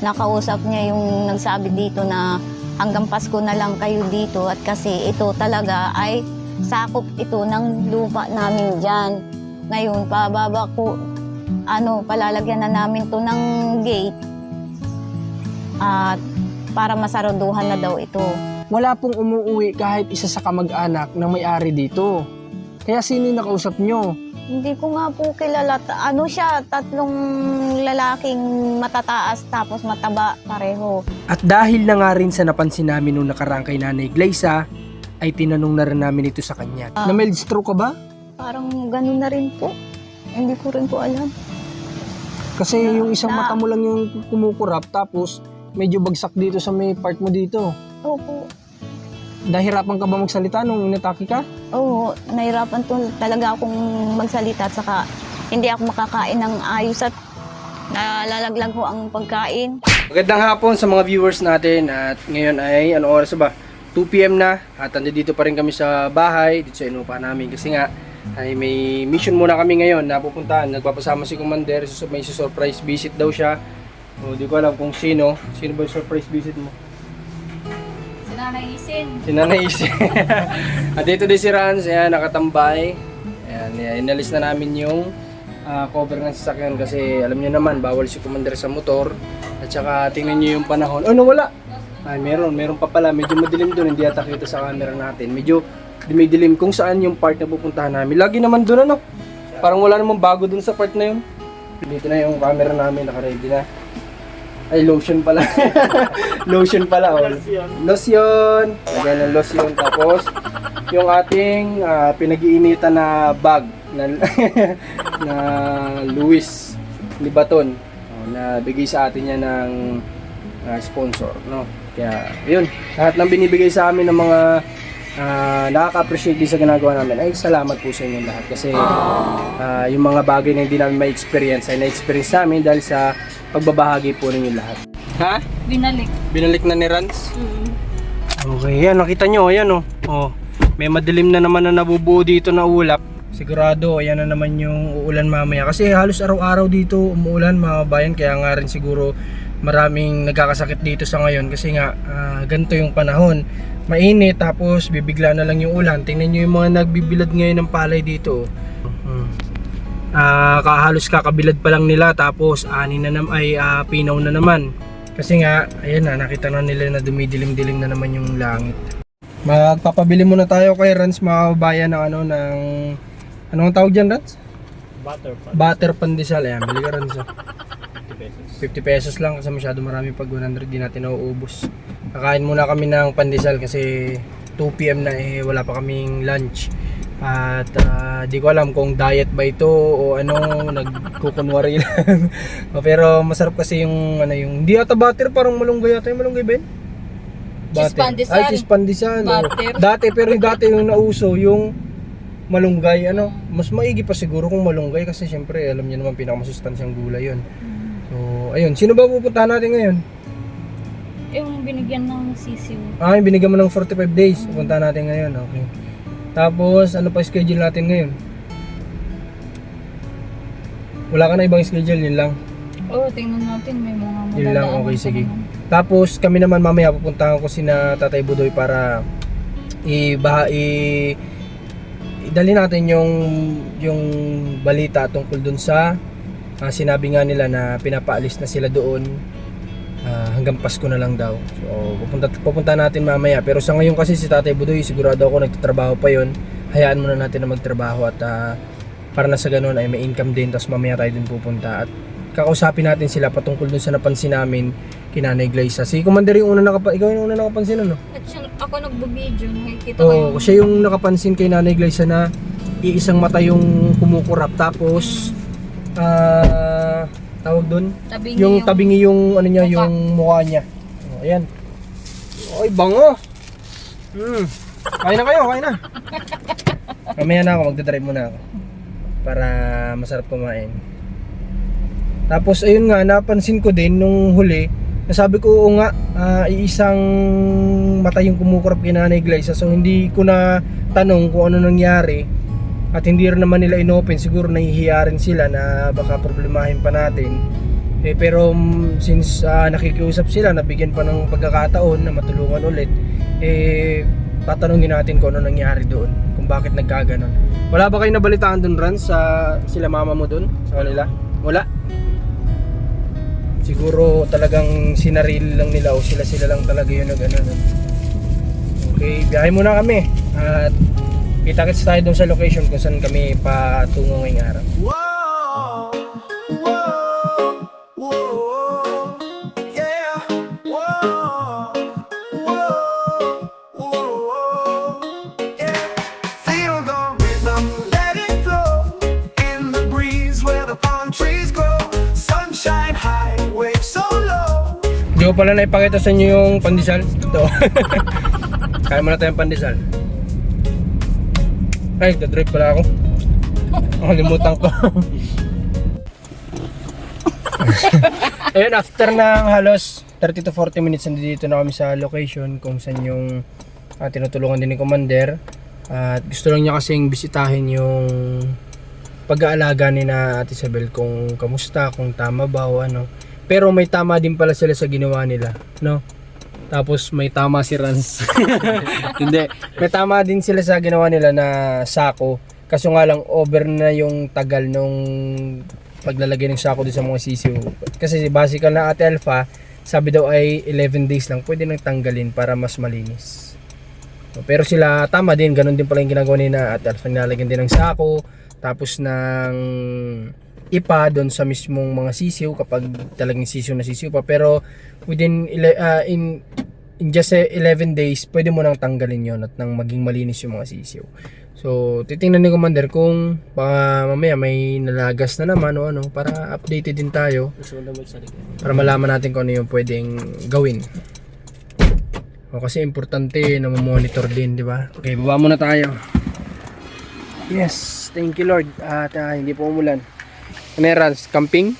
Nakausap niya yung nagsabi dito na hanggang Pasko na lang kayo dito at kasi ito talaga ay sakop ito ng lupa namin dyan. Ngayon, pababa ko, ano, palalagyan na namin to ng gate at para masaraduhan na daw ito. Wala pong umuwi kahit isa sa kamag-anak na may-ari dito. Kaya sino nakausap nyo? Hindi ko nga po kilala. Ano siya, tatlong lalaking matataas tapos mataba pareho. At dahil na nga rin sa napansin namin nung nakaraan kay Nanay Glyza, ay tinanong na rin namin ito sa kanya. Ah. Na mild stroke ka ba? Parang ganun na rin po. Hindi ko rin po alam. Kasi Na- yung isang na- mata mo lang yung kumukurap tapos medyo bagsak dito sa may part mo dito. Opo. Dahirapan ka ba magsalita nung inatake ka? Oo, nahirapan to talaga akong magsalita at saka hindi ako makakain ng ayos at nalalaglag ko ang pagkain. Magandang hapon sa mga viewers natin at ngayon ay ano oras ba? 2pm na at nandito pa rin kami sa bahay dito sa inupa namin kasi nga ay may mission muna kami ngayon na pupuntahan. Nagpapasama si Commander, may surprise visit daw siya. O, di ko alam kung sino. Sino ba yung surprise visit mo? Sinanaisin. Si Nanay. At dito din si Rans, ayan, nakatambay. Ayan, ayan, inalis na namin yung ah, cover ng sasakyan kasi alam niyo naman, bawal si Commander sa motor. At saka tingnan niyo yung panahon. Oh, nawala! Ay, meron, meron pa pala. Medyo madilim doon, hindi ata kita sa camera natin. Medyo may dilim kung saan yung part na pupuntahan namin. Lagi naman doon ano. Parang wala namang bago doon sa part na yun. Dito na yung camera namin, naka-ready na. Ay, lotion pala. lotion pala. Oh. Lotion. Lagyan ng lotion. Tapos, yung ating ah, pinag-iinitan na bag na, na Louis Libaton. Oh, na bigay sa atin yan ng ah, sponsor. No? Kaya, yun. Lahat ng binibigay sa amin ng mga ah, nakaka-appreciate din sa ginagawa namin. Ay, salamat po sa inyo lahat. Kasi ah, yung mga bagay na hindi namin ma-experience ay na-experience namin dahil sa pagbabahagi po ninyo lahat. Ha? Binalik. Binalik na ni Rans? Okay, yan. Nakita nyo, ayan oh. oh. May madilim na naman na nabubuo dito na ulap. Sigurado, ayan na naman yung uulan mamaya. Kasi halos araw-araw dito umuulan mga bayan. Kaya nga rin siguro maraming nagkakasakit dito sa ngayon. Kasi nga, ah, ganito yung panahon. Mainit, tapos bibigla na lang yung ulan. Tingnan nyo yung mga nagbibilad ngayon ng palay dito. Hmm. Ah, kahalos kakabilad pa lang nila tapos ani na naman ay ah, pinaw na naman. Kasi nga, ayan na, nakita na nila na dumidilim-dilim na naman yung langit. Magpapabili muna tayo kay Rans mga kababayan ng ano ng anong tawag diyan Rans? Butter Butter pandesal. Ayan, bili ka Rans. oh. 50 pesos lang kasi masyado marami pag 100 di natin nauubos. Kakain muna kami ng pandesal kasi 2 p.m. na eh wala pa kaming lunch. At ah, di ko alam kung diet ba ito o ano, nagkukunwari lang. O, Pero masarap kasi yung ano yung hindi ata butter parang malunggay ata yung malunggay Ben. Cheese pandesal. Ay, cheese oh. Butter. Dati pero yung dati yung nauso yung malunggay ano, mas maigi pa siguro kung malunggay kasi syempre alam niyo naman pinakamasustansyang gulay 'yon. So, ayun, sino ba pupuntahan natin ngayon? Yung binigyan ng sisiw. Ah, yung binigyan mo ng 45 days. Pupuntahan natin ngayon. Okay. Tapos, ano pa schedule natin ngayon? Wala ka na ibang schedule, yun lang. Oo, oh, tingnan natin. May mga Yun lang, okay, sige. naman. Tapos, kami naman mamaya pupuntahan ko sina Tatay Budoy para ibaha, i, idali natin yung yung balita tungkol dun sa ah, sinabi nga nila na pinapaalis na sila doon ah, hanggang Pasko na lang daw. So, pupunta, pupunta natin mamaya. Pero sa ngayon kasi si Tatay Budoy, sigurado ako nagtatrabaho pa yon Hayaan muna natin na magtrabaho at ah, para na sa ganun ay may income din. Tapos mamaya tayo din pupunta. At kakausapin natin sila patungkol dun sa napansin namin kina Nanay Glyza. Si Commander yung una nakapa ikaw yung una nakapansin ano? At siya, ako nagbo-video. Nakikita ko Oo, yung... siya yung nakapansin kay Nanay Glyza na iisang mata yung kumukurap tapos ah tawag doon Tabi niya yung tabingi yung ano niya mukha. yung mukha niya. Oh, ayan. Oy, bango. Hmm. Kain na kayo, kain na. Mamaya na ako, magdadrive muna ako. Para masarap kumain. Tapos ayun nga, napansin ko din nung huli, nasabi ko oo nga, ah, iisang mata yung kumukurap kay Nanay Glyza. So hindi ko na tanong kung ano nangyari. At hindi rin naman nila inopen, siguro nahihiya rin sila na baka problemahin pa natin. Eh, pero mm, since ah, nakikiusap sila, nabigyan pa ng pagkakataon na matulungan ulit, eh, tatanungin natin kung ano nangyari doon, kung bakit nagkaganon. Wala ba kayo nabalitaan doon, Rans, sa sila mama mo doon, sa kanila? Wala? Siguro talagang sinarili lang nila o sila-sila lang talaga yun nag ano, no? Okay, biyahe muna kami. At kita-kits tayo doon sa location kung saan kami patungo ngayong araw. Whoa, whoa, whoa, yeah. Whoa, whoa. Feel the rhythm, let it flow in the breeze where the palm trees grow. Sunshine high, waves so low. Hindi ko pala naipakita sa inyo yung pandesal. Ito. Kaya muna tayong pandesal. Ay, dadrive pala ako. Nakalimutan ko. Ayun, after ng halos 30 to 40 minutes, nandito na kami sa location kung saan yung ah, tinutulungan din ni Commander. At gusto lang niya kasing bisitahin yung pag-aalaga ni na Ate Isabel kung kamusta, kung tama ba o ano. Pero may tama din pala sila sa ginawa nila, no? Tapos may tama si Rans. Hindi. May tama din sila sa ginawa nila na sako. Kaso nga lang over na yung tagal nung paglalagay ng sako din sa mga sisiw. Kasi basical na Ate Alpha, sabi daw ay 11 days lang pwede nang tanggalin para mas malinis. Pero sila tama din, ganun din pala yung ginagawa ni na Ate Alpha. Nilalagyan din ng sako, tapos ng ipa doon sa mismong mga sisiw kapag talagang sisiw na sisiw pa. Pero within ah, in in just eh, 11 days pwede mo nang tanggalin yon at nang maging malinis yung mga sisiw. So titingnan ni commander kung baka mamaya may nalagas na naman o ano para updated din tayo. Para malaman natin kung ano yung pwedeng gawin. O kasi importante na monitor din di ba? Okay baba muna tayo. Yes thank you lord. At ah, hindi po umulan ano yan, Rans? Camping?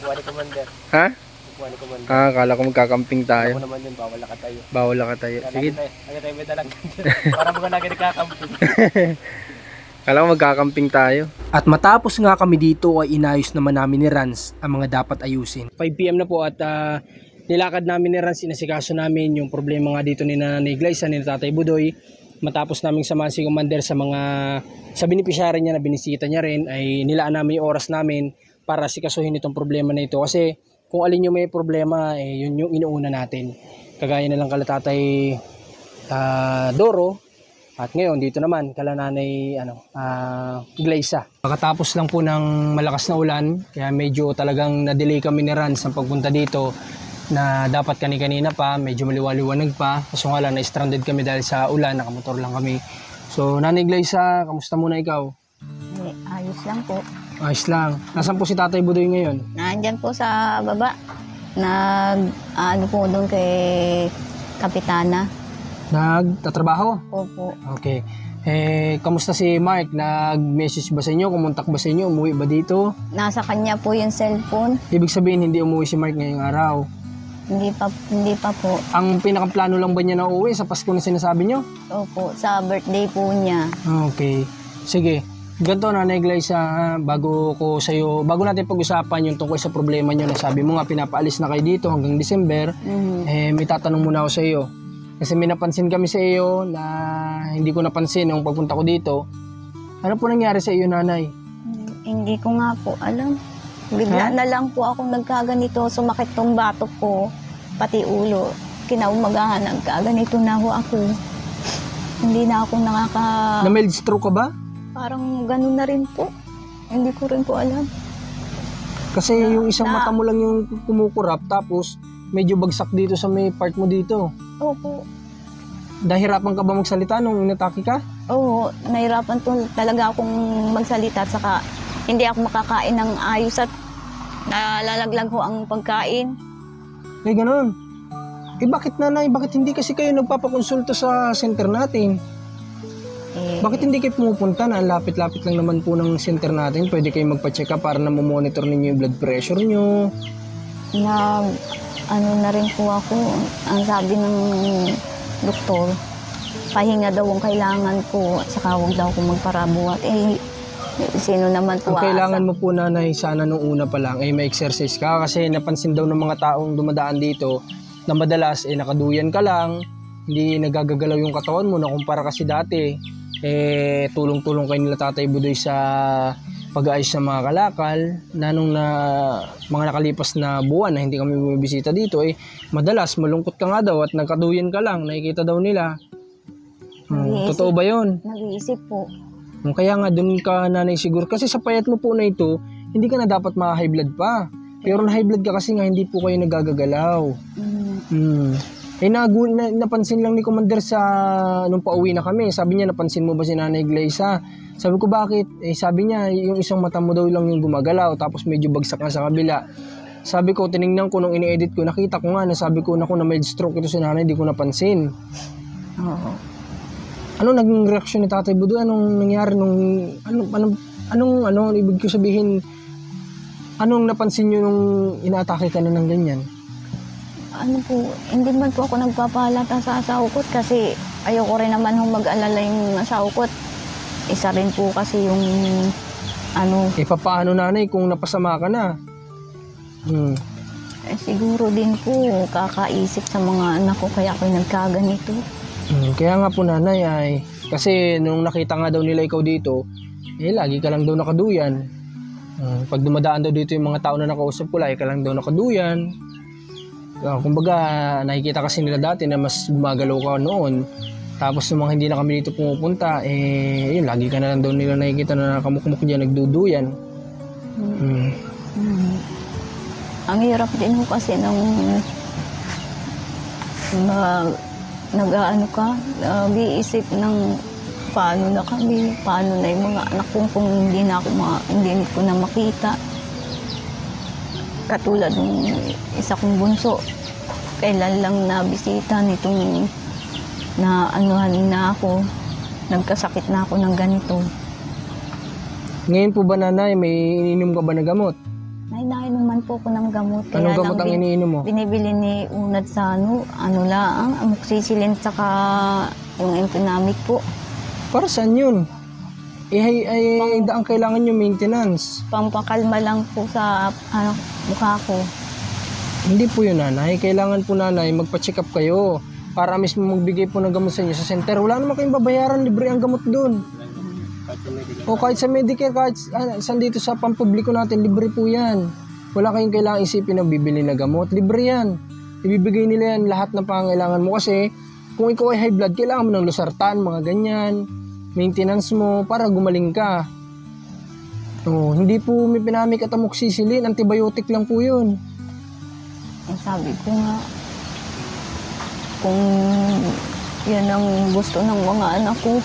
Kuha ni Commander. Ha? Kuha ni Commander. Ah, akala ko magkakamping tayo. naman yun, bawal na tayo. Bawal lang ka tayo. Sige, Lagi tayo may dalag. Para mga lagi nagkakamping. akala ko magkakamping tayo. At matapos nga kami dito ay inayos naman namin ni Rans ang mga dapat ayusin. 5pm na po at ah, nilakad namin ni Rans, inasikaso namin yung problema nga dito ni Nanay Glyza, ni Tatay Budoy. Matapos naming samahan si Commander sa mga sa beneficiary niya na binisita niya rin ay nilaan namin yung oras namin para sikasuhin itong problema na ito. Kasi kung alin yung may problema eh yun yung inuuna natin. Kagaya na lang kala tatay ah, Doro at ngayon dito naman kala nanay ano ah Glaza. Pagkatapos lang po ng malakas na ulan kaya medyo talagang na-delay kami ni Rans ang pagpunta dito na dapat kani-kanina pa, medyo maliwaliwanag pa. Kaso nga lang, na-stranded kami dahil sa ulan, nakamotor lang kami. So, Nanay Glaza, kamusta muna ikaw? Eh, ayos lang po. Ayos lang. Nasaan po si Tatay Budoy ngayon? Nandyan po sa baba. Nag, ano po doon kay Kapitana. Nagtatrabaho? Opo. Okay. Eh, kamusta si Mark? Nag-message ba sa inyo? Kumontak ba sa inyo? Umuwi ba dito? Nasa kanya po yung cellphone. Ibig sabihin, hindi umuwi si Mark ngayong araw. Hindi pa, hindi pa po. Ang pinakaplano lang ba niya na uuwi sa Pasko na sinasabi niyo? Opo, sa birthday po niya. Okay. Sige. Ganito Nanay Glyza, ha, bago ko sa'yo, bago natin pag-usapan yung tungkol sa problema nyo na sabi mo nga pinapaalis na kayo dito hanggang December, Mhm. eh may tatanong muna ako sa iyo. Kasi may napansin kami sa iyo na hindi ko napansin nung pagpunta ko dito. Ano po nangyari sa iyo, nanay? Hindi ko nga po alam. Bigla na lang po ako nagkaganito, sumakit tong batok ko, pati ulo. Kinaumagahan, nagkaganito na ho ako. Hindi na ako nakaka... Na mild stroke ka ba? Parang ganun na rin po. Hindi ko rin po alam. Kasi yung isang na- mata mo lang yung kumukurap tapos medyo bagsak dito sa may part mo dito. Opo. Dahirapan ka ba magsalita nung inatake ka? Oo, nahirapan to talaga akong magsalita at saka hindi ako makakain ng ayos at nalalaglag ho ang pagkain. Ay, ganun. Eh, bakit nanay? Bakit hindi kasi kayo nagpapakonsulta sa center natin? Eh, Bakit hindi kayo pumupunta na ang lapit-lapit lang naman po ng center natin? Pwede kayo magpa-check up para na monitor ninyo yung blood pressure nyo. na ano na rin po ako, ang sabi ng doktor, pahinga daw ang kailangan ko at saka huwag daw ako magparabuhat. Eh, Sino naman po Ang kailangan aasa? mo po nanay sana nung una pa lang ay ma-exercise ka kasi napansin daw ng mga taong dumadaan dito na madalas eh nakaduyan ka lang, hindi nagagagalaw yung katawan mo na kumpara kasi dati eh tulong-tulong kayo nila Tatay Budoy sa pag-aayos ng mga kalakal na nung na mga nakalipas na buwan na hindi kami bumibisita dito eh madalas malungkot ka nga daw at nagkaduyan ka lang nakikita daw nila Hmm, totoo ba yun? Nag-iisip po. Mm, Kaya nga doon ka nanay siguro kasi sa payat mo po na ito, hindi ka na dapat ma-high blood pa. Pero na-high blood ka kasi nga hindi po kayo nagagagalaw. Mm, Hmm. Eh nagu- na, napansin lang ni Commander sa nung pauwi na kami. Sabi niya napansin mo ba si Nanay Glaisa? Sabi ko bakit? Eh sabi niya yung isang mata mo daw lang yung gumagalaw tapos medyo bagsak na sa kabila. Sabi ko tiningnan ko nung ini-edit ko nakita ko nga na sabi ko naku na may stroke ito si Nanay, di ko napansin. oo. Ano naging reaksyon ni Tatay Budo? Anong nangyari nung anong anong anong ano ibig ko sabihin anong napansin niyo nung inaatake ka na ng ganyan? Ano po, hindi man po ako nagpapalata sa asawa ko kasi ayoko rin naman hong mag-alala yung asawa ko. Isa rin po kasi yung ano, Eh papaano nanay kung napasama ka na? Hmm. eh, siguro din po kakaisip sa mga anak ko kaya ako nagkaganito. Hmm, Kaya nga po nanay ay kasi nung nakita nga daw nila ikaw dito, eh lagi ka lang daw nakaduyan. Hmm, pag dumadaan daw dito yung mga tao na nakausap ko, lagi ka lang daw nakaduyan. Ah, kumbaga, nakikita kasi nila dati na mas gumagalaw ka noon. Tapos nung mga hindi na kami dito pumupunta, eh, yun, lagi ka na lang daw nila nakikita na nakamukmuk dyan, nagduduyan. Hmm. Hmm. Ang hirap din ho kasi nung na, nag-ano ka, nag-iisip ng paano na kami, paano na yung mga anak ko kung hindi na ako ma, hindi ko na makita. Katulad ng isa kong bunso, kailan lang nabisita nitong na anuhan na ako, nagkasakit na ako ng ganito. Ngayon po ba nanay, may ininom ka ba na gamot? Nainainom man po ko ng gamot. Anong kaya gamot lang ang bin- iniinom mo? binibili ni Unad sa ano, ano lang, amoxicillin saka yung empinamic po. Para saan yun? Eh, ay, ay, ang kailangan nyo maintenance. Pampakalma lang po sa ano, mukha ko. Hindi po yun nanay. Kailangan po nanay magpa-check up kayo para mismo magbigay po ng gamot sa inyo sa center. Wala naman kayong babayaran, libre ang gamot doon. O kahit sa Medicare, kahit ah, saan dito sa pampubliko natin, libre po yan. Wala kayong kailangan isipin na bibili na gamot. Libre yan. Ibibigay nila yan lahat ng pangangailangan mo kasi kung ikaw ay high blood, kailangan mo ng losartan, mga ganyan, maintenance mo para gumaling ka. Oh, hindi po may pinamik at amoxicillin, antibiotic lang po yun. Eh, sabi ko nga, kung yan ang gusto ng mga anak ko,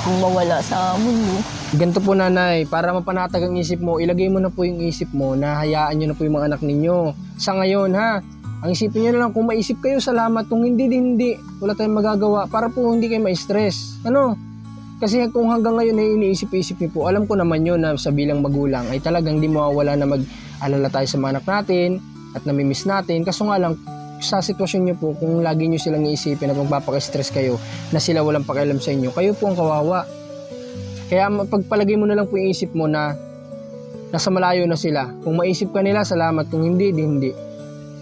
ang mawala sa mundo. Ganito po nanay, para mapanatag ang isip mo, ilagay mo na po yung isip mo na hayaan nyo na po yung mga anak ninyo. Sa ngayon ha, ang isipin nyo na lang kung maisip kayo, salamat. Kung hindi, din hindi. Wala tayong magagawa para po hindi kayo ma-stress. Ano? Kasi kung hanggang ngayon ay iniisip-isip niyo po, alam ko naman yun na sa bilang magulang ay talagang di mawawala na mag-alala tayo sa mga anak natin at namimiss natin. Kaso nga lang, sa sitwasyon niyo po, kung lagi niyo silang iisipin at magpapaka-stress kayo na sila walang pakialam sa inyo, kayo po ang kawawa. Kaya pagpalagay mo na lang po yung isip mo na nasa malayo na sila. Kung maisip ka nila, salamat. Kung hindi, di hindi.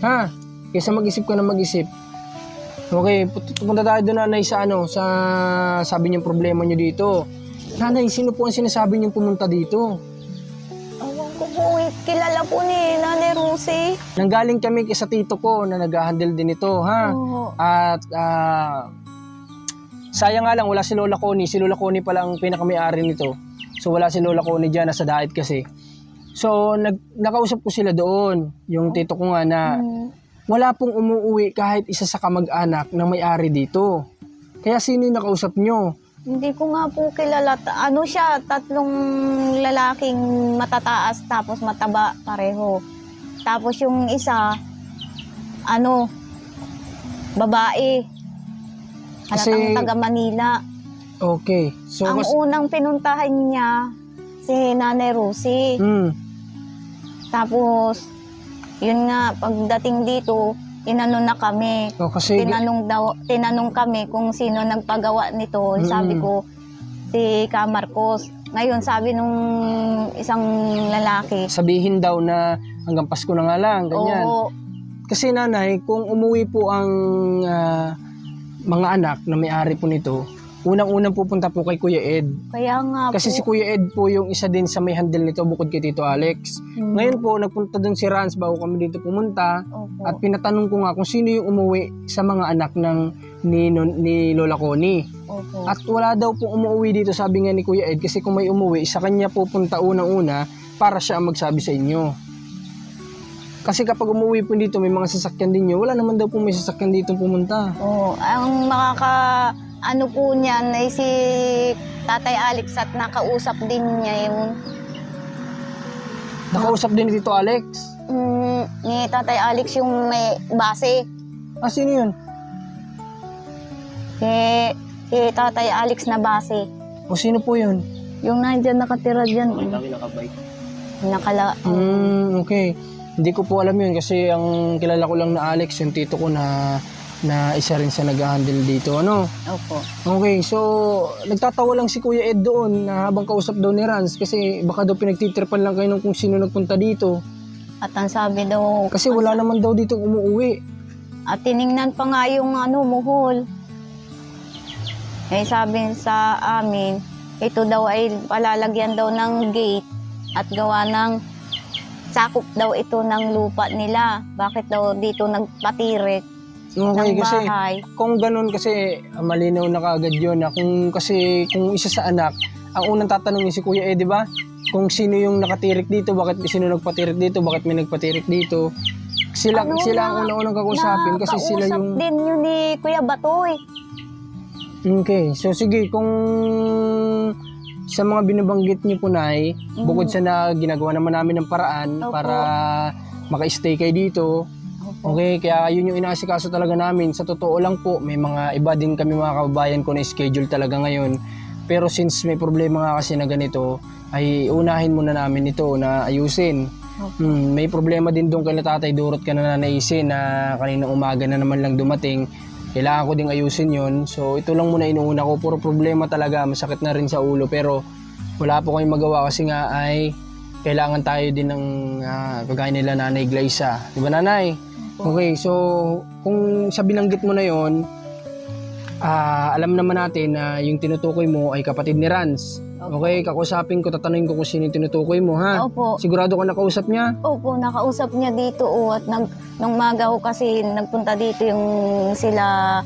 Ha? Kaysa mag-isip ka na mag-isip. Okay, pupunta tayo doon nanay sa ano, sa sabi niyong problema niyo dito. Nanay, sino po ang sinasabi niyong pumunta dito? Kilala po ni Nanay Rosie. Nanggaling kami sa tito ko na nag-handle din ito, ha? Oo. At ah, sayang nga lang wala si Lola Connie. Si Lola Connie pala ang pinakamayari nito. So wala si Lola Connie diyan nasa diet kasi. So nag nakausap ko sila doon, yung tito ko nga na Mm, wala pong umuwi kahit isa sa kamag-anak na may-ari dito. Kaya sino yung nakausap nyo? Hindi ko nga po kilala. Ano siya, tatlong lalaking matataas tapos mataba pareho. Tapos yung isa, ano, babae. Kasi- Halatang taga Manila. Okay. So, Ang mas... unang pinuntahan niya, si Nanay Rosie. Mm, Tapos, yun nga, pagdating dito, tinanong na kami. oh, kasi... Tinanong, daw, tinanong kami kung sino nagpagawa nito. Sabi Mm. ko, si Ka Marcos. Ngayon, sabi nung isang lalaki, Sabihin daw na hanggang Pasko na nga lang, ganyan. oo, Kasi nanay, kung umuwi po ang ah, mga anak na may-ari po nito, unang-unang pupunta po kay Kuya Ed. kaya nga Kasi si po, Kuya Ed po yung isa din sa may handle nito bukod kay Tito Alex. Hmm, Ngayon po, nagpunta doon si Rans bago kami dito pumunta opo, at pinatanong ko nga kung sino yung umuwi sa mga anak ng ni, ni Lola Connie. opo. At wala daw pong umuwi dito sabi nga ni Kuya Ed kasi kung may umuwi, sa kanya pupunta unang-una para siya ang magsabi sa inyo. Kasi kapag umuwi po dito may mga sasakyan din nyo, wala naman daw po may sasakyan dito pumunta. Oo, ang makaka ano po niyan ay si Tatay Alex at nakausap din niya yung Nakausap din ni Tito Alex. mm, ni Tatay Alex yung may base. Ah, sino yun? Kay, kay Tatay Alex na base. O sino po yun? Yung nandyan nakatira dyan. eh. Nakala, Hmm, okay. Hindi ko po alam yun kasi ang kilala ko lang na Alex, yung tito ko na na isa rin sa nag-handle dito. Ano? opo. Okay, so nagtatawa lang si Kuya Ed doon na habang kausap daw ni Rans kasi baka daw pinagtitripan lang kayo nung kung sino nagpunta dito. At ang sabi daw, Kasi wala naman daw dito umuwi. at tiningnan pa nga yung ano, muhol. Eh sabi sa amin, ito daw ay palalagyan daw ng gate at gawa ng sakop daw ito ng lupa nila. Bakit daw dito nagpatirik Okay, ng kasi bahay? kung ganun kasi ah, malinaw na kaagad yun na kung kasi kung isa sa anak, ang unang tatanungin si Kuya Ed, di ba? Kung sino yung nakatirik dito, bakit sino nagpatirik dito, bakit may nagpatirik dito. Sila Ano sila ang na- unang-unang kakusapin kasi sila Nakausap yung din yun ni Kuya Batoy. Okay, so sige, kung sa mga binabanggit niyo po, Nay, Mm. bukod sa na ginagawa naman namin ng paraan Opo. para maka-stay kayo dito, okay, kaya yun yung inaasikaso talaga namin. Sa totoo lang po, may mga iba din kami mga kababayan ko na schedule talaga ngayon. Pero since may problema nga kasi na ganito, ay unahin muna namin ito na ayusin. Hmm, may problema din doon kay na tatay, durot ka na nanaisin na kanina umaga na naman lang dumating. Kailangan ko ding ayusin yon So ito lang muna inuuna ko. Puro problema talaga, masakit na rin sa ulo. Pero wala po kayong magawa kasi nga ay kailangan tayo din ng ah, kagaya nila Nanay Glyza. Di ba Nanay? Okay, so kung sa binanggit mo na yon ah, alam naman natin na yung tinutukoy mo ay kapatid ni Rans. Okay, kakusapin ko, tatanungin ko kung sino yung tinutukoy mo ha. Opo. Sigurado ka nakausap niya? Opo, nakausap niya dito oh, at nag, nung maga ho kasi nagpunta dito yung sila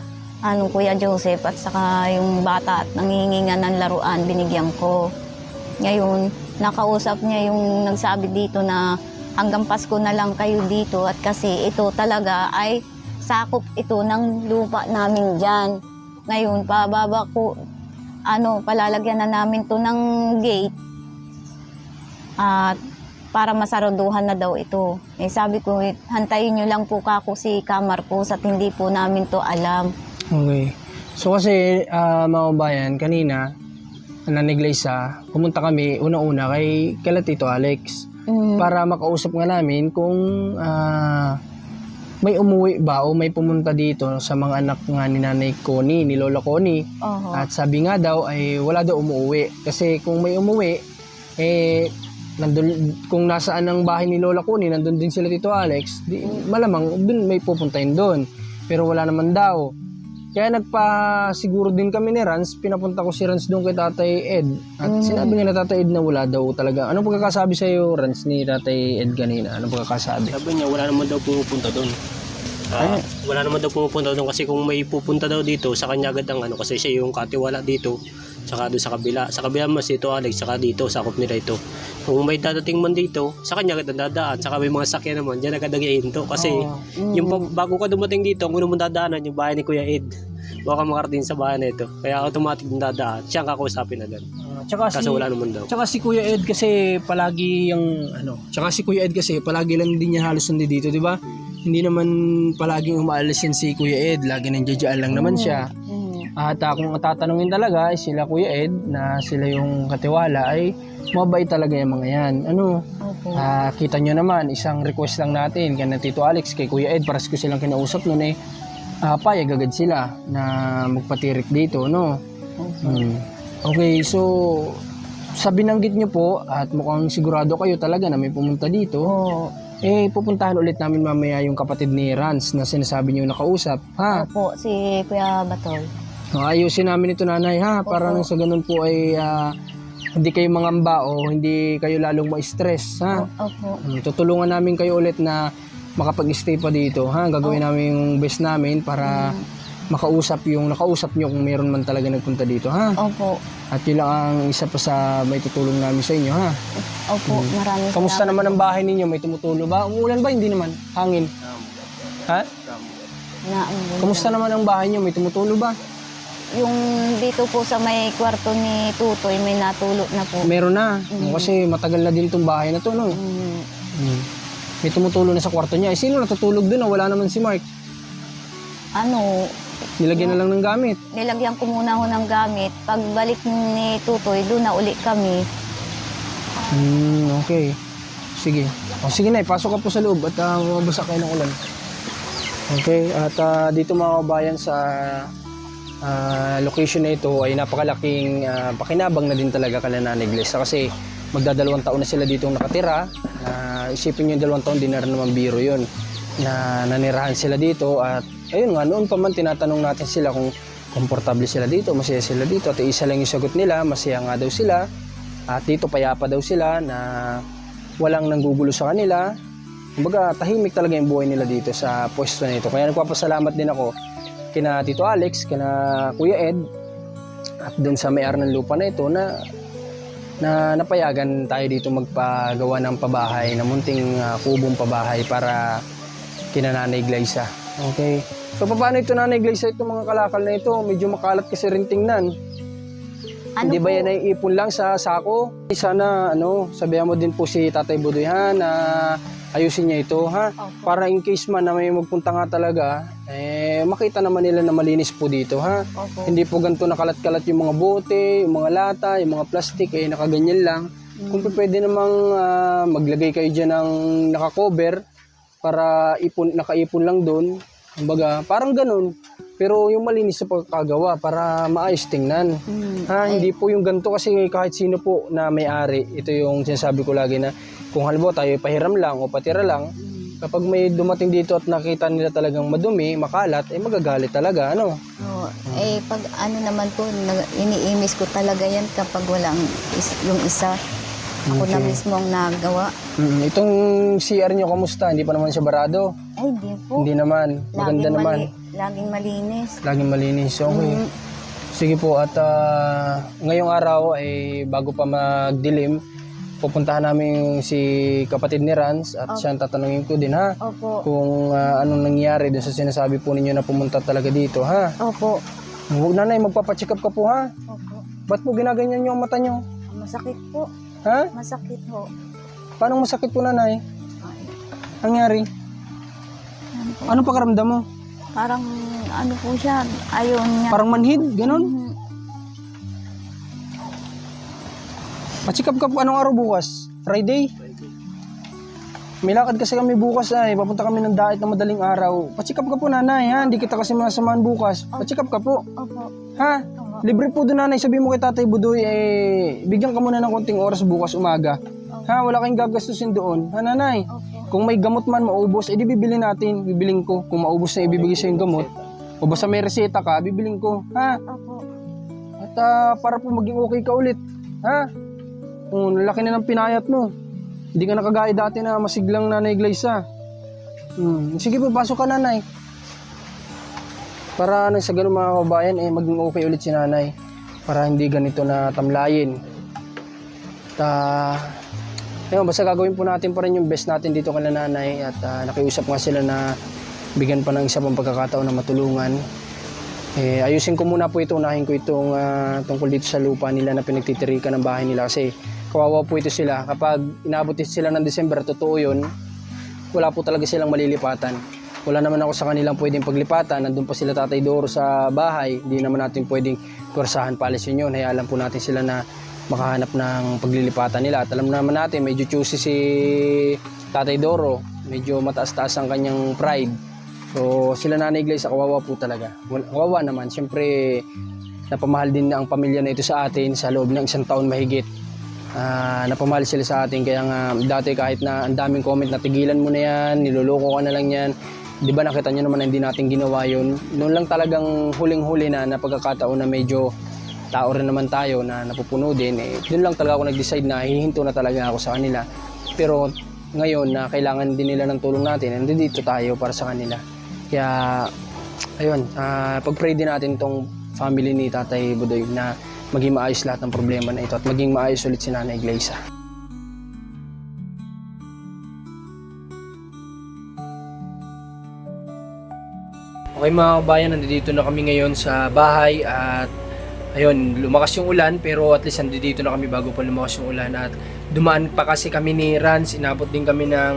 ano Kuya Joseph at saka yung bata at nangihingi nga ng laruan binigyan ko. Ngayon, nakausap niya yung nagsabi dito na hanggang Pasko na lang kayo dito at kasi ito talaga ay sakop ito ng lupa namin dyan. Ngayon, pababa ko, ano, palalagyan na namin to ng gate at para masaruduhan na daw ito. Eh sabi ko, eh, hantayin nyo lang po kako si Kamarcos at hindi po namin to alam. Okay. So kasi ah, mga kabayan, kanina, naniglay sa, pumunta kami una-una kay kay Tito Alex Mm, para makausap nga namin kung ah, may umuwi ba o may pumunta dito sa mga anak nga ni Nanay Connie, ni Lola Connie. oho. At sabi nga daw ay wala daw umuwi. Kasi kung may umuwi, eh, nandun, kung nasaan ang bahay ni Lola Connie, nandun din sila Tito Alex, di, malamang dun may pupuntahin doon. Pero wala naman daw. Kaya nagpa-siguro din kami ni Rans, pinapunta ko si Rans doon kay Tatay Ed. At Mm. sinabi nga na Tatay Ed na wala daw talaga. Anong pagkakasabi sa iyo, Rans, ni Tatay Ed kanina? Anong pagkakasabi? Sabi niya, wala naman daw pumupunta doon. Ah, wala naman daw pumupunta doon kasi kung may pupunta daw dito, sa kanya agad ang ano, kasi siya yung katiwala dito, saka doon sa kabila. Sa kabila mas ito Alex, saka dito, sakop nila ito. Kung may dadating man dito, sa kanya agad dadaan, saka may mga sakyan naman, dyan agad ang iinto. Kasi Oo. yung pa- bago ka dumating dito, ang unang mong dadaanan, yung bahay ni Kuya Ed. Baka makarating sa bahay na ito. Kaya automatic yung dadaan, siya ang kakausapin agad. Ah, tsaka si, Kasi wala naman daw. Tsaka si Kuya Ed kasi palagi yung ano, tsaka si Kuya Ed kasi palagi lang din niya halos nandito dito, di ba? Hindi naman palaging umaalis yan si Kuya Ed, lagi nandiyan lang naman siya. Mm, At ah, kung tatanungin talaga ay sila Kuya Ed na sila yung katiwala ay mabait talaga yung mga yan. Ano, opo. ah, kita nyo naman, isang request lang natin kay na Tito Alex, kay Kuya Ed, paras ko silang kinausap nun eh, ah, payag agad sila na magpatirik dito, no? Opo. Hmm. Okay, so sa binanggit nyo po at mukhang sigurado kayo talaga na may pumunta dito, Oo. eh pupuntahan ulit namin mamaya yung kapatid ni Rans na sinasabi niyo nakausap. Ha? Opo, si Kuya Batol. So, ayusin namin ito nanay ha para nang sa ganun po ay ah, hindi kayo mangamba o hindi kayo lalong ma-stress ha. Opo. Mm, Tutulungan namin kayo ulit na makapag-stay pa dito ha. Gagawin namin yung best namin para makausap yung nakausap nyo kung meron man talaga nagpunta dito ha. Opo. At yun lang ang isa pa sa may tutulong namin sa inyo ha. Opo, maraming Hmm. Kamusta naman ang bahay ninyo? May tumutulo ba? Umuulan ba? Hindi naman. Hangin. Ha? Na, Kamusta naman ang bahay niyo? May tumutulo ba? Yung dito po sa may kwarto ni Tutoy, may natulo na po. Meron na. Kasi matagal na din tong bahay na to, no? Mm, Hmm. May tumutulo na sa kwarto niya. Eh, sino natutulog? Oh? Wala naman si Mark. ano, Nilagyan na lang ng gamit. nilagyan ko muna ho ng gamit. Pagbalik ni Tutoy, doon na uli kami. Hmm, okay. Sige. O, sige na, pasok ka po sa loob at uh, mabasa kayo ng ulan. Okay, at ah, dito mga kabayan sa ah, location na ito ay napakalaking ah, pakinabang na din talaga kala Nanay Iglesia kasi magdadalawang taon na sila dito nakatira. Ah, isipin nyo yung dalawang taon, di na naman biro yun na nanirahan sila dito at ayun nga, noon pa man tinatanong natin sila kung komportable sila dito, masaya sila dito at isa lang yung sagot nila, masaya nga daw sila at dito payapa daw sila na walang nanggugulo sa kanila. Kumbaga, tahimik talaga yung buhay nila dito sa pwesto na ito. Kaya nagpapasalamat din ako kina Tito Alex, kina Kuya Ed, at dun sa may-ari ng lupa na ito na na napayagan tayo dito magpagawa ng pabahay, na munting ah, kubong pabahay para kina Nanay Glyza. Okay. So, paano ito Nanay Glyza, itong mga kalakal na ito? Medyo makalat kasi rin tingnan. Ano Hindi ba yan ay ipon lang sa sako? Sana ano, sabihan mo din po si Tatay Budoy ha na ayusin niya ito ha. Opo. Para in case man na may magpunta nga talaga, eh makita naman nila na malinis po dito ha. Opo. Hindi po ganito nakalat-kalat yung mga bote, yung mga lata, yung mga plastic, eh nakaganyan lang. Kung Mm. pwede namang ah, maglagay kayo dyan ng naka-cover para ipon, nakaipon lang doon. Kumbaga, parang ganun. Pero yung malinis sa pagkagawa para maayos tingnan. Mm. Ha, hindi po yung ganito kasi kahit sino po na may-ari. Ito yung sinasabi ko lagi na kung halimbawa tayo pahiram lang o patira lang, kapag may dumating dito at nakita nila talagang madumi, makalat, eh magagalit talaga, ano? Oo. eh, pag ano naman po, iniimis ko talaga yan kapag walang is- yung isa. Ako na Okay. mismo ang nagawa. Mm, itong CR nyo, kamusta? Hindi pa naman siya barado? Ay, hindi po. Hindi naman. Maganda laging, naman. mali- laging malinis. Laging malinis. Okay. Mm. Sige po, at ah, ngayong araw ay bago pa magdilim, pupuntahan namin si kapatid ni Rans at siya ang tatanungin ko din ha Opo. kung ah, anong nangyari dun sa sinasabi po ninyo na pumunta talaga dito ha. Opo. Huwag nanay, magpapacheck up ka po ha. Opo. Ba't po ginaganyan yung mata nyo? Masakit po. Ha? Masakit po. Paano masakit po nanay? Nangyari? Ano po? Ano pakaramdam mo? Parang ano po siya, ayaw niya. Parang manhid? Ganon? Pa-check up ka po anong araw bukas? Friday? May lakad kasi kami bukas ay papunta kami ng daet na madaling araw. Pa-check up ka po nanay ha, hindi kita kasi masamahan bukas. Pa-check up ka po. Opo. Ha? Opo. Libre po doon nanay, sabi mo kay Tatay Budoy eh bigyan ka muna ng konting oras bukas umaga. Ha, wala kayong gagastusin doon. Ha nanay? Opo. Kung may gamot man maubos, edi bibili natin, bibiling ko. Kung maubos na ibibigay sa yung gamot, o basta may reseta ka, bibiling ko. Ha? Opo. At ah, para po maging okay ka ulit. Ha? Kung laki na ng pinayat mo. Hindi ka nakagaya dati na masiglang nanay Glyza. Hmm. Sige po, pasok ka nanay. Para nang sa ganun mga kabayan, eh, maging okay ulit si nanay. Para hindi ganito na tamlayin. At ah, ayun, basta gagawin po natin pa rin yung best natin dito kay nanay. At ah, nakiusap nga sila na bigyan pa ng isa pang pagkakataon na matulungan. Eh, ayusin ko muna po ito, unahin ko itong ah, tungkol dito sa lupa nila na pinagtitirikan ng bahay nila kasi kawawa po ito sila. Kapag inabot sila ng December, totoo yun, wala po talaga silang malilipatan. Wala naman ako sa kanilang pwedeng paglipatan. Nandun pa sila Tatay Doro sa bahay. Hindi naman natin pwedeng kursahan palisin yun. Kaya alam po natin sila na makahanap ng paglilipatan nila. At alam naman natin, medyo choosy si Tatay Doro. Medyo mataas-taas ang kanyang pride. So, sila nanay Glyza, kawawa po talaga. Kawawa naman. Siyempre, napamahal din ang pamilya na ito sa atin sa loob ng isang taon mahigit. Ah, napamali sila sa atin kaya nga dati kahit na ang daming comment na tigilan mo na yan, niloloko ka na lang yan. 'Di ba nakita niyo naman na hindi natin ginawa 'yun. Noon lang talagang huling-huli na na pagkakataon na medyo tao rin naman tayo na napupuno din eh. Doon lang talaga ako nag-decide na hihinto na talaga ako sa kanila. Pero ngayon na kailangan din nila ng tulong natin, nandito tayo para sa kanila. Kaya ayun, ah, pag-pray din natin tong family ni Tatay Budoy na maging maayos lahat ng problema na ito at maging maayos ulit si Nanay Glaza. Okay mga kabayan, nandito na kami ngayon sa bahay at ayun, lumakas yung ulan pero at least nandito na kami bago pa lumakas yung ulan at dumaan pa kasi kami ni Rans, inabot din kami ng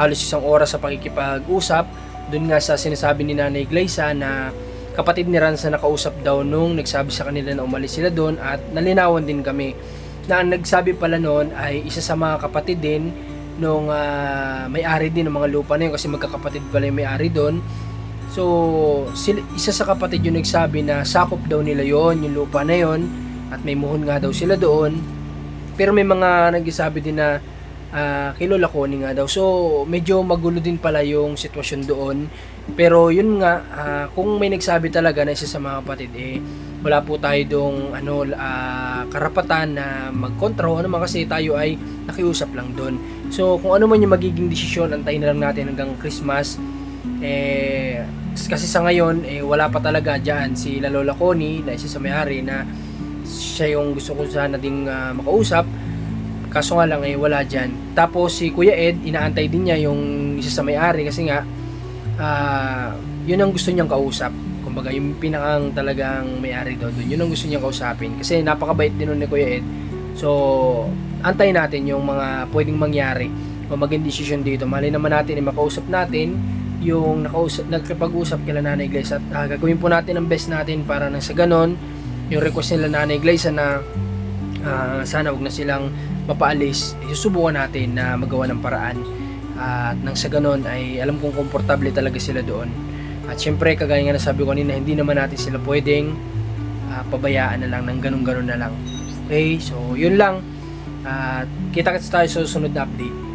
halos isang oras sa pakikipag-usap doon nga sa sinasabi ni Nanay Glaza na kapatid ni Rans na nakausap daw nung nagsabi sa kanila na umalis sila doon at nalinawan din kami na ang nagsabi pala noon ay isa sa mga kapatid din nung ah, may-ari din ng mga lupa na yun kasi magkakapatid pala yung may-ari doon So, sila, isa sa kapatid yung nagsabi na sakop daw nila yon yung lupa na yon at may muhon nga daw sila doon. Pero may mga nagsasabi din na uh, kay Lola Connie nga daw. So, medyo magulo din pala yung sitwasyon doon. Pero yun nga, ah, kung may nagsabi talaga na isa sa mga kapatid, eh, wala po tayo dong ano, ah, karapatan na magkontra o ano man kasi tayo ay nakiusap lang doon. So, kung ano man yung magiging desisyon, antayin na lang natin hanggang Christmas eh kasi sa ngayon eh wala pa talaga diyan si La Lola Connie na isa sa may-ari na siya yung gusto ko sana ding ah, makausap kaso nga lang eh wala diyan tapos si Kuya Ed inaantay din niya yung isa sa may-ari kasi nga ah, yun ang gusto niyang kausap. Kumbaga yung pinakang talagang may-ari doon doon yun ang gusto niyang kausapin. Kasi napakabait din nun ni Kuya Ed. So antayin natin yung mga pwedeng mangyari o maging desisyon dito. Mali naman natin eh makausap natin yung nakausap, nagkapag-usap kila Nanay Glaze at ah, gagawin po natin ang best natin para nang sa ganon yung request nila Nanay Glaze na ah, sana wag na silang mapaalis eh, susubukan natin na magawa ng paraan. At nang sa ganon ay alam kong komportable talaga sila doon. At syempre kagaya nga nasabi ko kanina hindi naman natin sila pwedeng ah, pabayaan na lang ng ganun-ganun na lang. Okay? So yun lang. At kita-kits tayo sa susunod na update